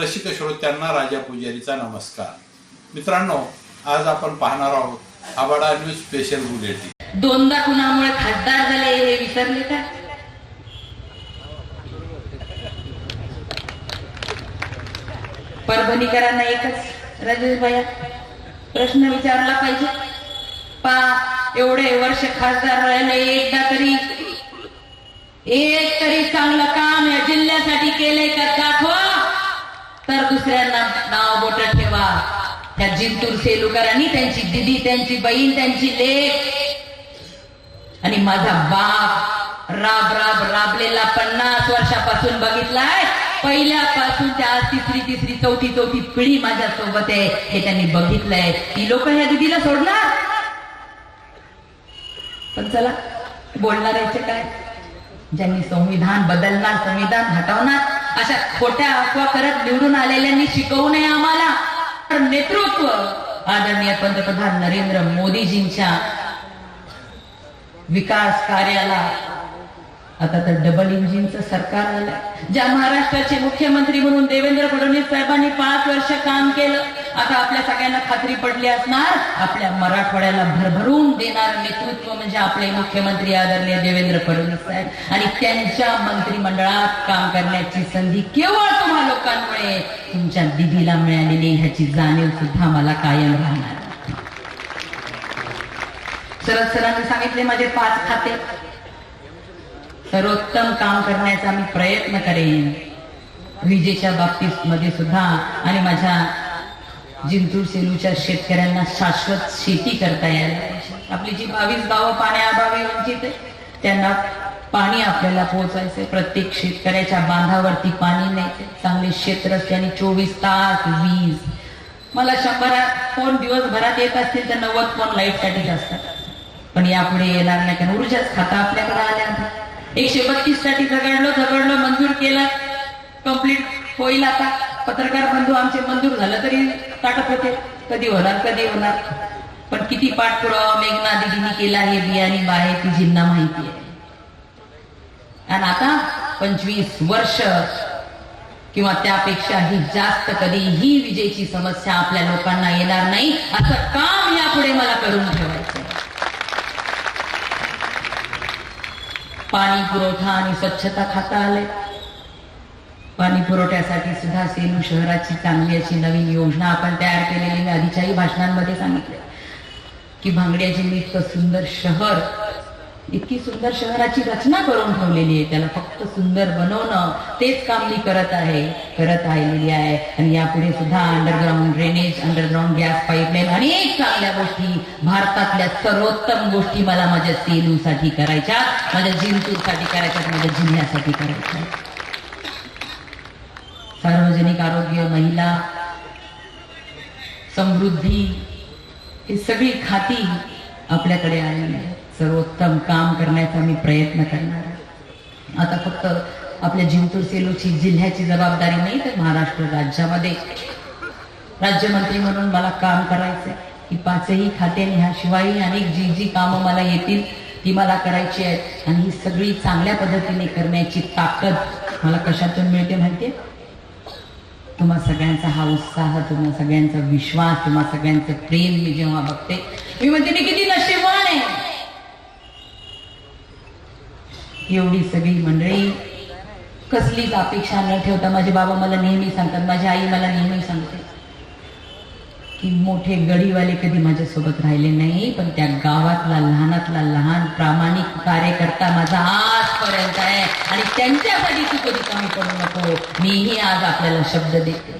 रसिक श्रोत्यांना राजा पुजारीचा नमस्कार. मित्रांनो आज आपण पाहणार आहोत आबाडा न्यूज स्पेशल बुलेटिन. दोनदा कुणामुळे खासदार झाले हे विसरले का? परभणीकरांना एकच राजेश भाया. प्रश्न विचारला पाहिजे. पा एवढे वर्ष खासदार राहिले एकदा तरी. एक तरी चांगलं काम या जिल्ह्यासाठी केलंय का? दाखवा. तर दुसऱ्यांना नाव बोट ठेवा. त्या जिंतूर सेलुकरांनी त्यांची दिदी त्यांची बहीण त्यांची लेख आणि माझा बाप राब राब राबलेला पन्नास वर्षापासून बघितलाय. पहिल्यापासून त्या तिसरी तिसरी चौथी चौथी पिढी माझ्या सोबत आहे. हे त्यांनी बघितलंय. ती लोक ह्या दिदीला सोडणार? पण चला बोलणार याचे काय? ज्यांनी संविधान बदलणार संविधान हटवणार अशा खोट्या अफवा करत निवडून आलेल्यांनी शिकवू नये आम्हाला. तर नेतृत्व आदरणीय पंतप्रधान नरेंद्र मोदीजींच्या विकास कार्याला. आता तर डबल इंजिनचं सरकार आलंय. ज्या महाराष्ट्राचे मुख्यमंत्री म्हणून देवेंद्र फडणवीस साहेबांनी पाच वर्ष काम केलं. आता आपल्या सगळ्यांना खात्री पडली असणार आपल्या मराठवाड्याला भरभरून देणार नेतृत्व म्हणजे आपले मुख्यमंत्री आदरणीय देवेंद्र फडणवीस साहेब. आणि त्यांच्या मंत्रिमंडळात काम करण्याची संधी केवळ तुम्हा लोकांमुळे तुमच्या दिदीला मिळालेली ह्याची जाणीव सुद्धा मला कायम राहणार. शरद सरांनी सांगितले माझे पाच खाते. सर्वोत्तम काम करण्याचा मी प्रयत्न करेन. विजेच्या बाबतीत मध्ये सुद्धा आणि माझ्या जिंतूर सेलूच्या शेतकऱ्यांना शाश्वत शेती करता यायला पाहिजे. आपली जी बावीस गावं पाण्याअभावी वंचित आहे त्यांना पाणी आपल्याला पोहोचायचंय. प्रत्येक शेतकऱ्याच्या बांधावरती पाणी नाही चांगले शेत रस्त्याने चोवीस तास वीज. मला शंभर फोन दिवसभरात येत असतील तर नव्वद फोन लाइट साठीच असतात. पण यापुढे येणार नाही कारण ऊर्जाच खाता आपल्याकडे आल्या एकशे बत्तीससाठी झगडलो झगडलो मंजूर केलं कंप्लीट होईल आता. पत्रकार बंधू आमचे मंजूर झालं तरी ताटत होते. कधी होणार कधी होणार. पण किती पाठपुरावा मेघना दिदीने केला हे बियाणी बाहे तुझींना माहिती आहे. आणि आता पंचवीस वर्ष किंवा त्यापेक्षाही जास्त कधी ही विजेची समस्या आपल्या लोकांना येणार नाही असं काम यापुढे मला करून ठेवायचं पाणी पुरवठा आणि स्वच्छता खाता आले पाणी पुरवठ्यासाठी सुद्धा सेलू शहराची चांगली अशी नवीन योजना आपण तयार केलेली मी आधीच्याही भाषणांमध्ये सांगितले. की भांगड्याची मी इतकं सुंदर शहर इतकी सुंदर शहराची रचना करून ठेवलेली आहे. त्याला फक्त सुंदर बनवणं तेच काम मी करत आहे करत आलेली आहे. आणि यापुढे सुद्धा underground drainage underground gas pipeline अनेक चांगल्या गोष्टी भारतातल्या सर्वोत्तम गोष्टी मला माझ्या सेलूसाठी करायच्या माझ्या जिंतूरसाठी करायच्या माझ्या जिल्ह्यासाठी करायच्या सार्वजनिक आरोग्य महिला समृद्धी ही सगळी खाती आपल्याकडे आलेली आहे. सर्वोत्तम काम करण्याचा मी प्रयत्न करणार आहे. आता फक्त आपल्या जिंतूर सेलूची जिल्ह्याची जबाबदारी नाही तर महाराष्ट्र राज्यामध्ये. राज्यमंत्री म्हणून मला काम करायचंय. की पाचही खाते आणि ह्याशिवाय अनेक जी जी कामं मला येतील ती मला करायची आहेत. आणि ही सगळी चांगल्या पद्धतीने करण्याची ताकद मला कशातून मिळते माहितीये? तुम्हा सगळ्यांचा हा उत्साह तुम्हा सगळ्यांचा विश्वास तुम्हा सगळ्यांचं प्रेम मी जेव्हा बघते मी म्हणते मी किती नशीबवान आहे. एवढी सगळी मंडळी कसलीच अपेक्षा न ठेवता माझे बाबा मला नेहमी सांगतात माझी आई मला नेहमी सांगते. की मोठे गडीवाले कधी माझ्यासोबत राहिले नाही पण त्या गावातला लहानातला लहान प्रामाणिक कार्यकर्ता माझा आजपर्यंत आहे. आणि त्यांच्यासाठी तू कधी कमी पडू नको. मीही आज आपल्याला शब्द देते.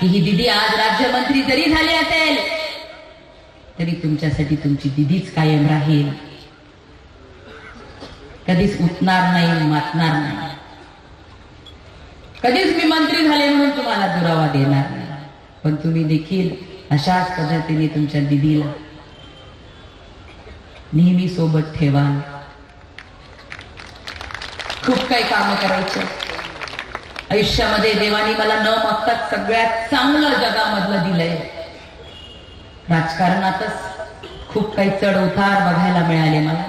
की ही दिदी आज राज्यमंत्री जरी झाली असेल तरी तुमच्यासाठी तुमची दिदीच कायम राहील. कधीच उठणार नाही मातणार नाही. कधीच मी मंत्री झाले म्हणून तुम्हाला दुरावा देणार नाही. पण तुम्ही देखील अशाच पद्धतीने तुमच्या दिदीला नेहमी सोबत ठेवा खूप काही काम करायचे. आयुष्यामध्ये देवाने मला न मागता सगळ्यात चांगलं जगामधलं दिलंय. राजकारणातच खूप काही चढ उतार बघायला मिळाले मला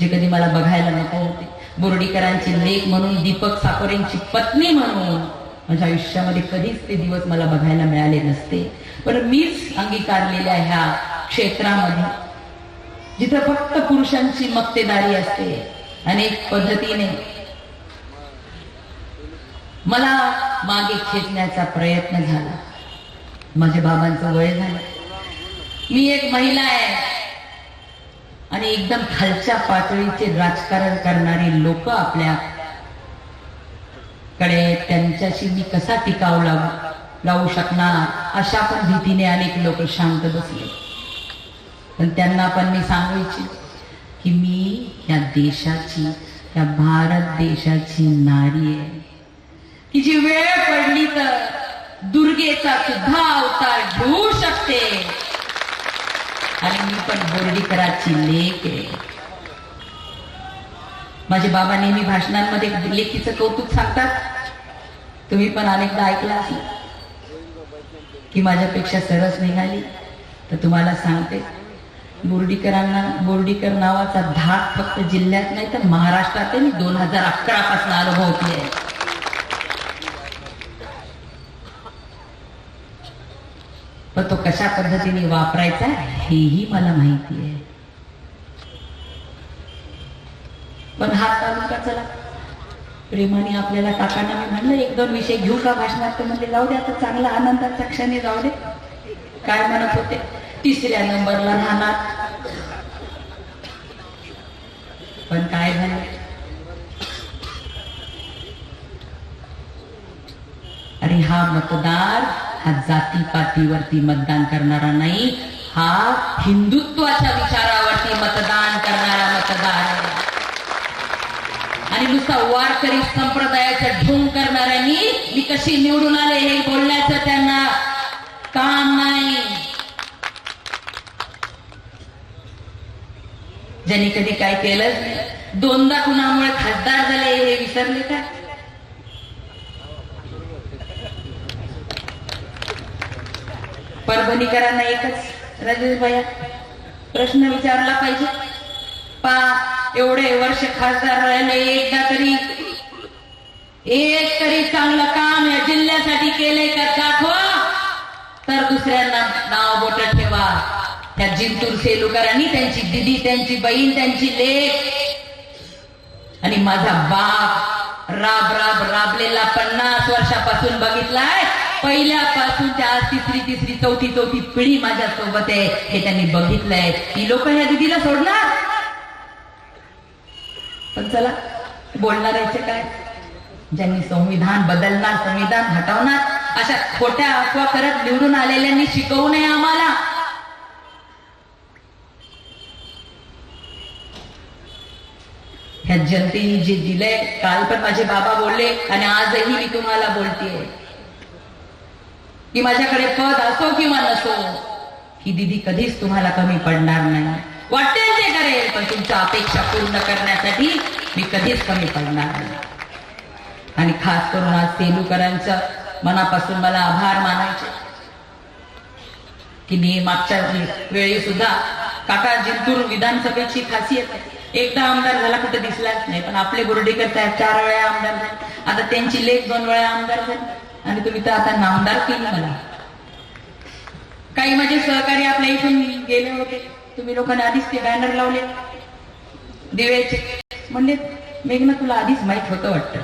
जे कधी मला बघायला नको होते. बोर्डीकरांचे लेख म्हणून दीपक साकोरेंची पत्नी म्हणून माझ्या आयुष्यामध्ये कधीच ते दिवस मला बघायला मिळाले नसते. पण मीच अंगीकारलेल्या ह्या क्षेत्रामध्ये जिथं फक्त पुरुषांची मक्तेदारी असते अनेक पद्धतीने मला मागे खेचण्याचा प्रयत्न झाला. माझ्या बाबांचं वय झालं. मी एक महिला आहे. आणि एकदम खालच्या पातळीचे राजकारण करणारे लोक आपल्या कडे त्यांच्याशी मी कसा टिकाव लावू लावू शकणार? अशा पण भीतीने अनेक लोक शांत बसले. पण त्यांना पण मी सांगू इच्छित की मी या देशाची या भारत देशाची नारी आहे. की जी वेळ पडली तर दुर्गेचा सुद्धा अवतार घेऊ शकते. आणि मी पण बोर्डीकराची लेख आहे. माझे बाबा नेहमी भाषणांमध्ये लेखीचं कौतुक सांगतात. तुम्ही पण अनेकदा ऐकलं असेल की माझ्यापेक्षा सरस निघाली. तर तुम्हाला सांगते बोर्डीकरांना बोर्डीकर नावाचा धाक फक्त जिल्ह्यात नाही तर महाराष्ट्रात मी दोन हजार अकरा पासून अनुभवते. आहे पण तो कशा पद्धतीने वापरायचा हेही मला माहिती आहे. पण हात काढून का चला प्रेमाने आपल्याला काकांना मी म्हणलं एक दोन विषय घेऊ का भाषणात? ते म्हणले जाऊ दे आता चांगला आनंदाच्या क्षणी जाऊ दे. काय म्हणत होते? तिसऱ्या नंबरला राहणार. पण काय झालं? अरे हा मतदार हा जातीपातीवरती मतदान करणारा नाही हा हिंदुत्वाच्या विचारावरती मतदान करणारा मतदार आहे. आणि नुसता वारकरी संप्रदायाचा ढोंग करणाऱ्यांनी मी कशी निवडून आले हे बोलण्याचं त्यांना काम नाही. ज्यांनी कधी काय केलं दोनदा कुणामुळे खासदार झाले हे विसरले का? परभणीकरांना एकच राजेश भैया प्रश्न विचारला पाहिजे. पा एवढे वर्ष खासदार राहिले एकदा तरी एक तरी चांगलं काम या जिल्ह्यासाठी केले का दाखवा? तर दुसऱ्यांना नाव बोट ठेवा. त्या जिंतूर सेलुकरांनी त्यांची दिदी त्यांची बहीण त्यांची लेख आणि माझा बाप राब राब राबलेला पन्नास वर्षापासून बघितलाय. पहिल्यापासून त्या तिसरी तिसरी चौथी चौथी पिढी माझ्या सोबत आहे हे त्यांनी बघितलंय. ही लोक ह्या दिदीला सोडणार? पण चला बोलणाऱ्याचे काय? ज्यांनी संविधान बदलणार संविधान हटवणार अशा खोट्या अफवा करत निवडून आलेल्यांनी शिकवू नये आम्हाला. ह्या जनतेने जे दिलंय काल पण माझे बाबा बोलले आणि आजही मी तुम्हाला बोलतेय. की माझ्याकडे पद असो किंवा नसो ही दिदी कधीच तुम्हाला कमी पडणार नाही. वाटेल ते करेल पण तुमच्या अपेक्षा पूर्ण करण्यासाठी मी कधीच कमी पडणार नाही. आणि खास करून आज सेलूकरांचं मनापासून मला आभार मानायचे. की मी मागच्या वेळी सुद्धा काका जिंतूर विधानसभेची खासियत आहे. एकदा आमदार झाला कुठे दिसलाच नाही पण आपले बोर्डीकर साहेब चार वेळा आमदार झाले. आता त्यांची लेख दोन वेळा आमदार झाली. आणि तुम्ही तर आता नामदार केली मला. काही माझे सहकारी आपल्या इथून गेले होते. तुम्ही लोकांनी आधीच ते बॅनर लावले. दिव्याचे. म्हणले मेघना तुला आधीच माहीत होतं वाटतं.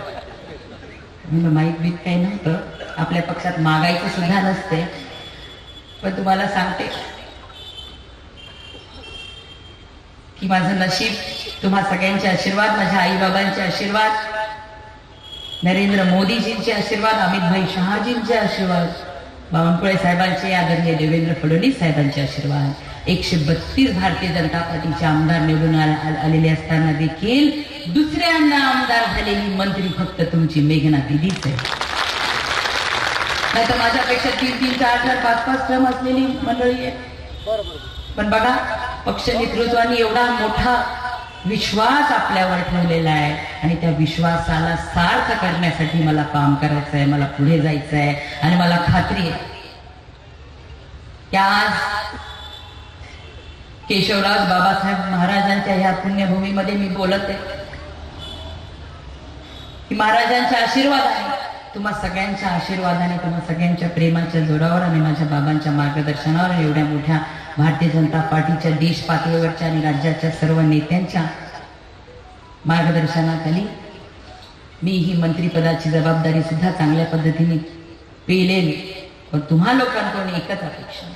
म्हणलं माहीत बीत काही नव्हतं. आपल्या पक्षात मागायचं सुद्धा नसते. पण तुम्हाला सांगते की माझं नशीब तुम्हा सगळ्यांचे आशीर्वाद माझ्या आई बाबांचे आशीर्वाद नरेंद्र मोदीजींचे आशीर्वाद अमितभाई शहाजींचे आशीर्वाद बावनकुळे साहेबांचे आदरणीय देवेंद्र फडणवीस साहेबांचे आशीर्वाद एकशे बत्तीस भारतीय जनता पार्टीचे आमदार निवडून आलेले असताना देखील दुसऱ्यांदा आमदार झालेली मंत्री फक्त तुमची मेघना दिदीच आहे. नाही तर माझ्यापेक्षा तीन तीन चार चार पाच पाच क्रम असलेली मंडळी आहे पण बघा पक्ष नेतृत्वाने एवढा मोठा विश्वास आपल्यावर ठेवलेला आहे आणि त्या विश्वासाला सार्थ करण्यासाठी मला काम करायचं आहे मला पुढे जायचं आहे आणि मला खात्री आहे की आज केशवराज बाबासाहेब महाराजांच्या ह्या पुण्यभूमीमध्ये मी बोलत आहे. की महाराजांचा आशीर्वाद आहे तुम्हा सगळ्यांच्या आशीर्वादाने तुम्हा सगळ्यांच्या प्रेमाच्या जोरावर आणि माझ्या बाबांच्या मार्गदर्शनावर एवढ्या मोठ्या भारतीय जनता पार्टीच्या देश पातळीवरच्या आणि राज्याच्या सर्व नेत्यांच्या मार्गदर्शनाखाली मी ही मंत्रिपदाची जबाबदारी सुद्धा चांगल्या पद्धतीने पेलेली. पण तुम्हा लोकांकडून एकच अपेक्षा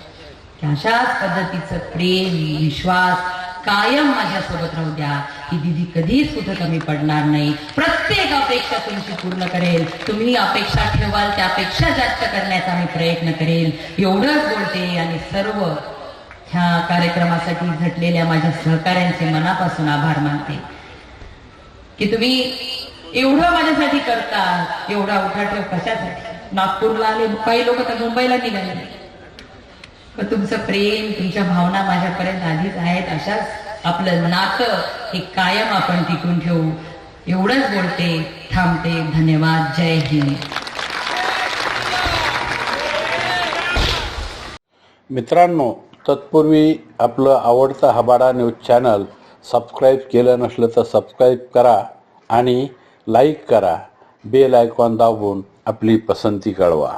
अशाच पद्धतीचं प्रेम विश्वास कायम माझ्यासोबत राहू द्या. ही दिदी कधीच कुठं कमी पडणार नाही. प्रत्येक अपेक्षा तुमची पूर्ण करेल. तुम्ही अपेक्षा ठेवाल त्यापेक्षा जास्त करण्याचा मी प्रयत्न करेल. एवढंच बोलते आणि सर्व ह्या कार्यक्रमासाठी झटलेल्या माझ्या सहकाऱ्यांचे मनापासून आभार मानते. की तुम्ही एवढं माझ्यासाठी करता एवढा उठाठेव कशासाठी? नागपूरला आले काही लोक तर मुंबईला निघाले. पण तुमचं प्रेम तुमच्या भावना माझ्यापर्यंत आधीच आहेत अशाच आपलं नातं हे कायम आपण टिकून ठेवू. एवढंच बोलते थांबते धन्यवाद जय हिंद. मित्रांनो तत्पूर्वी आपलं आवडतं हबाडा न्यूज चॅनल सबस्क्राईब केलं नसलं तर सबस्क्राईब करा आणि लाईक करा. बेल आयकॉन दाबून आपली पसंती कळवा.